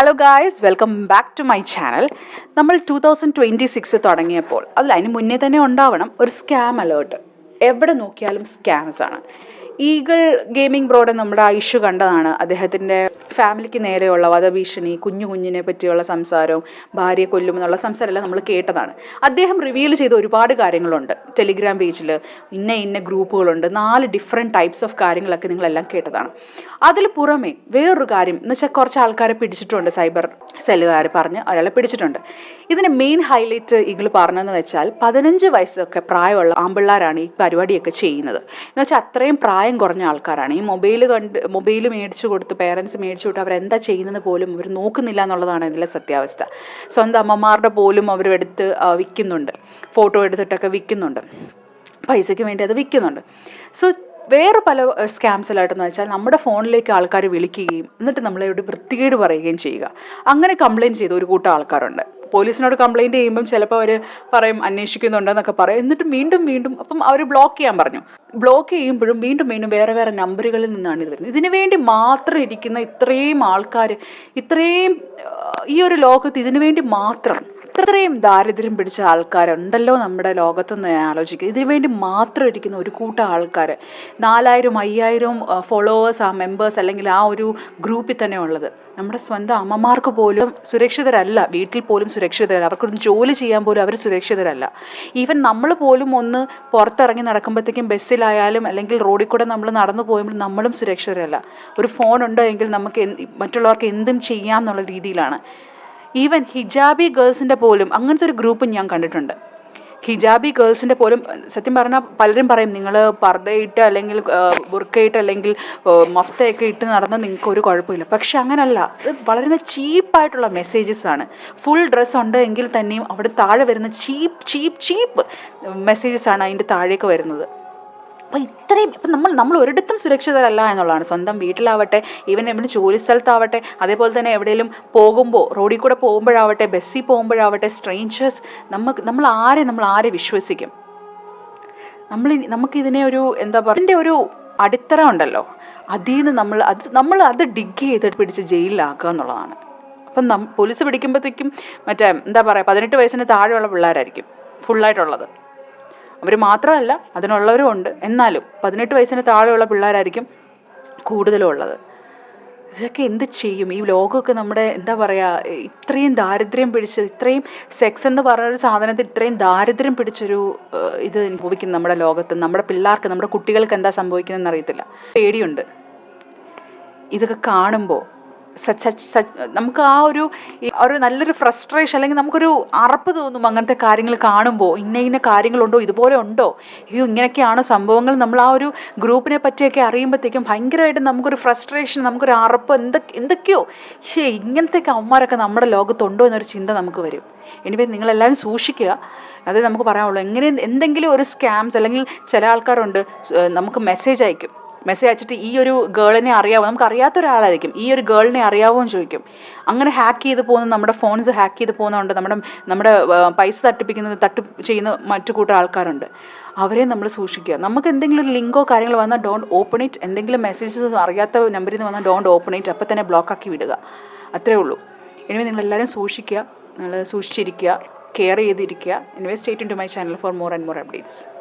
Hello guys welcome back to my channel നമ്മൾ two thousand twenty six തുടങ്ങിയപ്പോൾ അതിൽ അതിന് മുന്നേ തന്നെ ഉണ്ടാവണം ഒരു സ്കാം അലേർട്ട് എവിടെ നോക്കിയാലും സ്കാംസ് ആണ്. ഈഗിൾ ഗെയിമിംഗ് ബ്രോഡ് നമ്മുടെ ആ ഇഷ്യൂ കണ്ടതാണ്. അദ്ദേഹത്തിന്റെ ഫാമിലിക്ക് നേരെയുള്ള വധഭീഷണി കുഞ്ഞു കുഞ്ഞിനെ പറ്റിയുള്ള സംസാരവും ഭാര്യയെ കൊല്ലുമെന്നുള്ള സംസാരമെല്ലാം നമ്മൾ കേട്ടതാണ്. അദ്ദേഹം റിവീൽ ചെയ്ത ഒരുപാട് കാര്യങ്ങളുണ്ട്. ടെലിഗ്രാം പേജിൽ ഇന്ന ഇന്ന ഗ്രൂപ്പുകളുണ്ട്. നാല് ഡിഫറെന്റ് ടൈപ്സ് ഓഫ് കാര്യങ്ങളൊക്കെ നിങ്ങളെല്ലാം കേട്ടതാണ്. അതിൽ പുറമെ വേറൊരു കാര്യം എന്ന് വെച്ചാൽ കുറച്ച് ആൾക്കാരെ പിടിച്ചിട്ടുണ്ട്. സൈബർ സെല്ലുകാർ പറഞ്ഞ് ഒരാളെ പിടിച്ചിട്ടുണ്ട്. ഇതിന് മെയിൻ ഹൈലൈറ്റ് ഇങ്ങൾ പറഞ്ഞതെന്ന് വെച്ചാൽ പതിനഞ്ച് വയസ്സൊക്കെ പ്രായമുള്ള ആമ്പിള്ളാരാണ് ഈ പരിപാടിയൊക്കെ ചെയ്യുന്നത്. എന്ന് വെച്ചാൽ അത്രയും പ്രായം കുറഞ്ഞ ആൾക്കാരാണ്. ഈ മൊബൈൽ കണ്ട് മൊബൈൽ മേടിച്ചു കൊടുത്ത് പേരൻസ് മേടിച്ചു കൊടുത്ത് അവരെന്താ ചെയ്യുന്നത് പോലും അവർ നോക്കുന്നില്ല എന്നുള്ളതാണ് ഇതിലെ സത്യാവസ്ഥ. സ്വന്തം അമ്മമാരുടെ പോലും അവരെടുത്ത് വിൽക്കുന്നുണ്ട്. ഫോട്ടോ എടുത്തിട്ടൊക്കെ വിൽക്കുന്നുണ്ട്. പൈസയ്ക്ക് വേണ്ടി അത് വിൽക്കുന്നുണ്ട്. സോ വേറെ പല സ്കാംസിലായിട്ടെന്ന് വെച്ചാൽ നമ്മുടെ ഫോണിലേക്ക് ആൾക്കാർ വിളിക്കുകയും എന്നിട്ട് നമ്മളെ നമ്മളോട് വൃത്തികേട് പറയുകയും ചെയ്യുക. അങ്ങനെ കംപ്ലയിന്റ് ചെയ്ത ഒരു കൂട്ടം ആൾക്കാരുണ്ട്. പോലീസിനോട് കംപ്ലയിന്റ് ചെയ്യുമ്പം ചിലപ്പോൾ അവർ പറയും അന്വേഷിക്കുന്നുണ്ടെന്നൊക്കെ പറയും. എന്നിട്ട് വീണ്ടും വീണ്ടും അപ്പം അവർ ബ്ലോക്ക് ചെയ്യാൻ പറഞ്ഞു. ബ്ലോക്ക് ചെയ്യുമ്പോഴും വീണ്ടും വീണ്ടും വേറെ വേറെ നമ്പറുകളിൽ നിന്നാണ് ഇത് വരുന്നത്. ഇതിനു വേണ്ടി മാത്രം ഇരിക്കുന്ന ഇത്രയും ആൾക്കാർ ഇത്രയും ഈ ഒരു ലോകത്ത് ഇതിനു വേണ്ടി മാത്രം ഇത്രയും ദാരിദ്ര്യം പിടിച്ച ആൾക്കാരുണ്ടല്ലോ നമ്മുടെ ലോകത്തെന്ന് ഞാൻ ആലോചിക്കുക ഇതിനു വേണ്ടി മാത്രം ഇരിക്കുന്ന ഒരു കൂട്ടം ആൾക്കാർ നാലായിരം അയ്യായിരം ഫോളോവേഴ്സ് ആ മെമ്പേഴ്സ് അല്ലെങ്കിൽ ആ ഒരു ഗ്രൂപ്പിൽ തന്നെ ഉള്ളത്. നമ്മുടെ സ്വന്തം അമ്മമാർക്ക് പോലും സുരക്ഷിതരല്ല വീട്ടിൽ പോലും സുരക്ഷിതരല്ല. അവർക്കൊന്ന് ജോലി ചെയ്യാൻ പോലും അവർ സുരക്ഷിതരല്ല. ഈവൻ നമ്മൾ പോലും ഒന്ന് പുറത്തിറങ്ങി നടക്കുമ്പോഴത്തേക്കും ബസ്സിലായാലും അല്ലെങ്കിൽ റോഡിൽ കൂടെ നമ്മൾ നടന്നു പോകുമ്പോൾ നമ്മളും സുരക്ഷിതരല്ല. ഒരു ഫോൺ ഉണ്ടോ എങ്കിൽ നമുക്ക് മറ്റുള്ളവർക്ക് എന്തും ചെയ്യാം എന്നുള്ള രീതിയിലാണ്. ഈവൻ ഹിജാബി ഗേൾസിന്റെ പോലും അങ്ങനത്തെ ഒരു ഗ്രൂപ്പ് ഞാൻ കണ്ടിട്ടുണ്ട്. ഹിജാബി ഗേൾസിന്റെ പോലും സത്യം പറഞ്ഞാൽ പലരും പറയും നിങ്ങൾ പർദ്ദയിട്ട് അല്ലെങ്കിൽ ബുർക്കയിട്ട് അല്ലെങ്കിൽ മഫ്തയൊക്കെ ഇട്ട് നടന്നാൽ നിങ്ങൾക്ക് ഒരു കുഴപ്പമില്ല. പക്ഷെ അങ്ങനല്ല ഇത് വളരെ ചീപ്പായിട്ടുള്ള മെസ്സേജസ് ആണ്. ഫുൾ ഡ്രസ്സ് ഉണ്ട് എങ്കിൽ തന്നെയും അവിടെ താഴെ വരുന്ന ചീപ്പ് ചീപ്പ് ചീപ്പ് മെസ്സേജസ് ആണ് അതിന്റെ താഴേക്ക് വരുന്നത്. അപ്പോൾ ഇത്രയും ഇപ്പം നമ്മൾ നമ്മൾ ഒരിടത്തും സുരക്ഷിതരല്ല എന്നുള്ളതാണ്. സ്വന്തം വീട്ടിലാവട്ടെ ഈവൻ നമ്മുടെ ജോലി സ്ഥലത്താവട്ടെ അതേപോലെ തന്നെ എവിടെയെങ്കിലും പോകുമ്പോൾ റോഡിൽ കൂടെ പോകുമ്പോഴാവട്ടെ ബസ്സിൽ പോകുമ്പോഴാവട്ടെ സ്ട്രേഞ്ചേഴ്സ് നമുക്ക് നമ്മൾ ആരെ നമ്മൾ ആരെ വിശ്വസിക്കും? നമ്മൾ നമുക്കിതിനെ ഒരു എന്താ പറയുക ഇതിന്റെ ഒരു അടിത്തറ ഉണ്ടല്ലോ. അതിൽ നിന്ന് നമ്മൾ അത് നമ്മൾ അത് ഡിഗ് ചെയ്തിട്ട് പിടിച്ച് ജയിലിലാക്കുക എന്നുള്ളതാണ്. അപ്പം നം പോലീസ് പിടിക്കുമ്പോഴത്തേക്കും മറ്റേ എന്താ പറയുക പതിനെട്ട് വയസ്സിന് താഴെയുള്ള പിള്ളേരായിരിക്കും ഫുള്ളായിട്ടുള്ളത് അവർ മാത്രമല്ല അതിനുള്ളവരും ഉണ്ട്. എന്നാലും പതിനെട്ട് വയസ്സിന് താഴെയുള്ള പിള്ളേരായിരിക്കും കൂടുതലും ഉള്ളത്. ഇതൊക്കെ എന്ത് ചെയ്യും? ഈ ലോകമൊക്കെ നമ്മുടെ എന്താ പറയുക ഇത്രയും ദാരിദ്ര്യം പിടിച്ച് ഇത്രയും സെക്സ് എന്ന് ഒരു സാധനത്തിൽ ഇത്രയും ദാരിദ്ര്യം പിടിച്ചൊരു ഇത് അനുഭവിക്കുന്നു നമ്മുടെ ലോകത്ത്. നമ്മുടെ പിള്ളേർക്ക് നമ്മുടെ കുട്ടികൾക്ക് എന്താ സംഭവിക്കുന്നതെന്ന് അറിയത്തില്ല. പേടിയുണ്ട്. ഇതൊക്കെ കാണുമ്പോൾ നമുക്ക് ആ ഒരു ഒരു നല്ലൊരു ഫ്രസ്ട്രേഷൻ അല്ലെങ്കിൽ നമുക്കൊരു അറപ്പ് തോന്നും അങ്ങനത്തെ കാര്യങ്ങൾ കാണുമ്പോൾ ഇന്ന ഇന്ന കാര്യങ്ങളുണ്ടോ ഇതുപോലെ ഉണ്ടോ? അയ്യോ ഇങ്ങനെയൊക്കെയാണ് സംഭവങ്ങൾ. നമ്മൾ ആ ഒരു ഗ്രൂപ്പിനെ പറ്റിയൊക്കെ അറിയുമ്പോഴത്തേക്കും ഭയങ്കരമായിട്ട് നമുക്കൊരു ഫ്രസ്ട്രേഷൻ നമുക്കൊരു അറപ്പ് എന്തൊക്കെ എന്തൊക്കെയോ. ശേ ഇങ്ങനത്തെയൊക്കെ അമ്മമാരൊക്കെ നമ്മുടെ ലോകത്തുണ്ടോ എന്നൊരു ചിന്ത നമുക്ക് വരും. എനിവേ നിങ്ങളെല്ലാവരും സൂക്ഷിക്കുക. അതേ നമുക്ക് പറയാനുള്ളൂ. എങ്ങനെ എന്തെങ്കിലും ഒരു സ്കാംസ് അല്ലെങ്കിൽ ചില ആൾക്കാരുണ്ട് നമുക്ക് മെസ്സേജ് അയക്കും. മെസ്സേജ് അയച്ചിട്ട് ഈ ഒരു ഗേളിനെ അറിയാവോ? നമുക്ക് അറിയാത്ത ഒരാളായിരിക്കും. ഈ ഒരു ഗേളിനെ അറിയാവോ എന്ന് ചോദിക്കും. അങ്ങനെ ഹാക്ക് ചെയ്ത് പോകുന്ന നമ്മുടെ ഫോൺസ് ഹാക്ക് ചെയ്ത് പോകുന്നതുകൊണ്ട് നമ്മുടെ നമ്മുടെ പൈസ തട്ടിപ്പിക്കുന്നത് തട്ടി ചെയ്യുന്ന മറ്റു കൂട്ടം ആൾക്കാരുണ്ട്. അവരെ നമ്മൾ സൂക്ഷിക്കുക. നമുക്ക് എന്തെങ്കിലും ഒരു ലിങ്കോ കാര്യങ്ങളോ വന്നാൽ ഡോണ്ട് ഓപ്പൺ ഇറ്റ് എന്തെങ്കിലും മെസ്സേജസ് അറിയാത്ത നമ്പറിൽ നിന്ന് വന്നാൽ ഡോണ്ട് ഓപ്പൺ ഇറ്റ് അപ്പം തന്നെ ബ്ലോക്ക് ആക്കി വിടുക. അത്രേ ഉള്ളൂ. എനിവേ നിങ്ങളെല്ലാവരും സൂക്ഷിക്കുക. നിങ്ങൾ സൂക്ഷിച്ചിരിക്കുക. കെയർ ചെയ്തിരിക്കുക. Anyway stay in to my channel for more and more updates